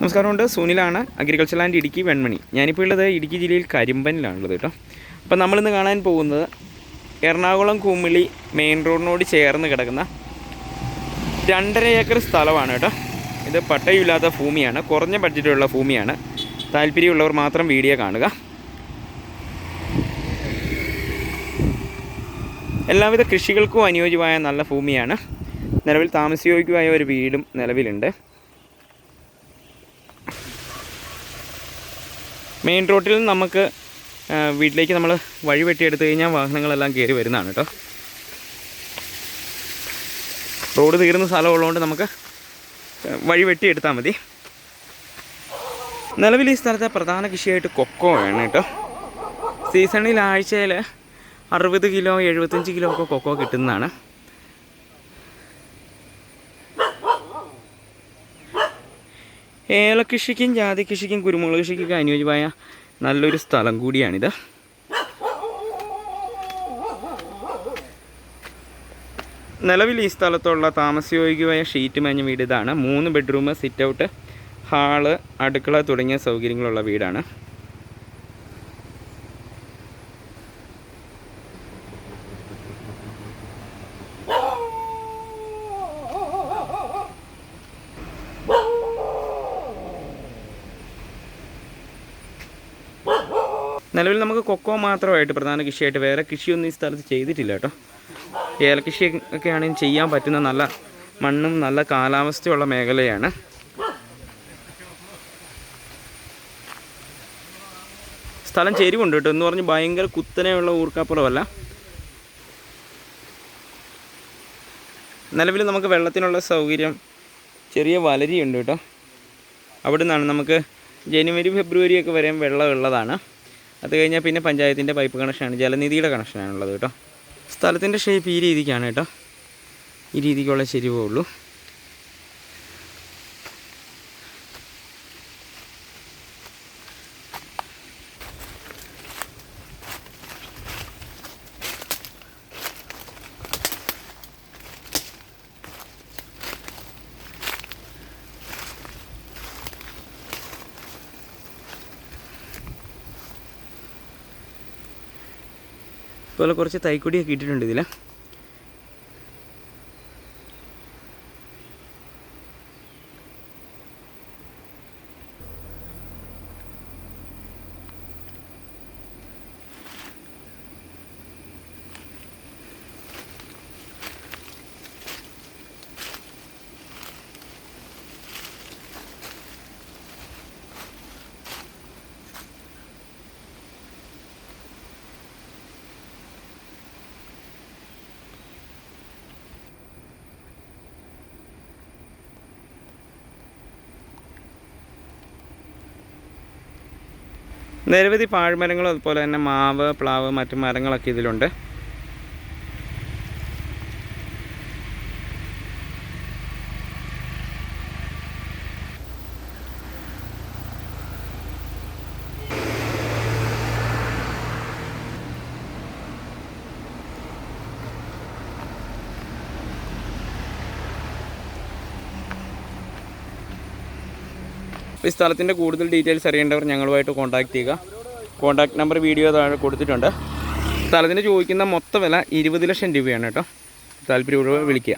നമസ്കാരമുണ്ട്. സുനിലാണ് agriculture land Idukki Venmani. ഞാനിപ്പോൾ ഉള്ളത് ഇടുക്കി ജില്ലയിൽ കരിമ്പനിലാണുള്ളത് കേട്ടോ. അപ്പം നമ്മളിന്ന് കാണാൻ പോകുന്നത് എറണാകുളം കുമിളി മെയിൻ റോഡിനോട് ചേർന്ന് കിടക്കുന്ന രണ്ടര ഏക്കർ സ്ഥലമാണ് കേട്ടോ. ഇത് പട്ടയമില്ലാത്ത ഭൂമിയാണ്. കുറഞ്ഞ ബഡ്ജറ്റുള്ള ഭൂമിയാണ്. താല്പര്യമുള്ളവർ മാത്രം വീഡിയോ കാണുക. എല്ലാവിധ കൃഷികൾക്കും അനുയോജ്യമായ നല്ല ഭൂമിയാണ്. നിലവിൽ താമസയോഗ്യമായ ഒരു വീടും നിലവിലുണ്ട്. മെയിൻ റോട്ടിൽ നമുക്ക് വീട്ടിലേക്ക് നമ്മൾ വഴി വെട്ടിയെടുത്ത് കഴിഞ്ഞാൽ വാഹനങ്ങളെല്ലാം കയറി വരുന്നതാണ് കേട്ടോ. റോഡ് തീർന്ന സ്ഥലമുള്ളതുകൊണ്ട് നമുക്ക് വഴി വെട്ടിയെടുത്താൽ മതി. നിലവിൽ ഈ സ്ഥലത്തെ പ്രധാന കൃഷിയായിട്ട് കൊക്കോ ആണ് കേട്ടോ. സീസണിൽ ആഴ്ചയിൽ അറുപത് കിലോ എഴുപത്തഞ്ച് കിലോ ഒക്കെ കൊക്കോ കിട്ടുന്നതാണ്. ഏലകൃഷിക്കും ജാതി കൃഷിക്കും കുരുമുളക് കൃഷിക്കൊക്കെ അനുയോജ്യമായ നല്ലൊരു സ്ഥലം കൂടിയാണിത്. നിലവിൽ ഈ സ്ഥലത്തുള്ള താമസയോഗ്യമായ ഷീറ്റ് മേഞ്ഞ വീട് ഇതാണ്. മൂന്ന് ബെഡ്റൂം സിറ്റ് ഔട്ട് ഹാൾ അടുക്കള തുടങ്ങിയ സൗകര്യങ്ങളുള്ള വീടാണ്. നിലവിൽ നമുക്ക് കൊക്കോ മാത്രമായിട്ട് പ്രധാന കൃഷിയായിട്ട് വേറെ കൃഷിയൊന്നും ഈ സ്ഥലത്ത് ചെയ്തിട്ടില്ല കേട്ടോ. ഏലകൃഷി ഒക്കെ ആണെങ്കിൽ ചെയ്യാൻ പറ്റുന്ന നല്ല മണ്ണും നല്ല കാലാവസ്ഥയുള്ള മേഖലയാണ്. സ്ഥലം ചെരിവുണ്ട് കേട്ടോ. എന്ന് പറഞ്ഞ് ഭയങ്കര കുത്തനെയുള്ള ഊർക്കാപ്പുറമല്ല നിലവിൽ നമുക്ക് വെള്ളത്തിനുള്ള സൗകര്യം ചെറിയ വലരിയുണ്ട് കേട്ടോ. അവിടെ നിന്നാണ് നമുക്ക് ജനുവരി ഫെബ്രുവരി ഒക്കെ വരെയും വെള്ളം ഉള്ളതാണ്. അത് കഴിഞ്ഞാൽ പിന്നെ പഞ്ചായത്തിന്റെ പൈപ്പ് കണക്ഷനാണ് ജലനിധിയുടെ കണക്ഷനാണുള്ളത് കേട്ടോ. സ്ഥലത്തിന്റെ ഷേപ്പ് ഈ രീതിക്കാണ് കേട്ടോ. ഈ രീതിക്കുള്ള ചെരിവേ ഉള്ളൂ. അതുപോലെ കുറച്ച് തൈക്കൊടിയൊക്കെ ഇട്ടിട്ടുണ്ട് ഇതിൽ നിരവധി പാഴ്മരങ്ങളും അതുപോലെ തന്നെ മാവ് പ്ലാവ് മറ്റു മരങ്ങളൊക്കെ ഇതിലുണ്ട്. ഈ സ്ഥലത്തിന്റെ കൂടുതൽ ഡീറ്റെയിൽസ് അറിയേണ്ടവർ ഞങ്ങളുമായിട്ട് കോൺടാക്ട് ചെയ്യുക. കോൺടാക്ട് നമ്പർ വീഡിയോ താഴെ കൊടുത്തിട്ടുണ്ട്. സ്ഥലത്തിന് ചോദിക്കുന്ന മൊത്ത വില ഇരുപത് ലക്ഷം രൂപയാണ് കേട്ടോ. താല്പര്യമുള്ളവർ വിളിക്കുക.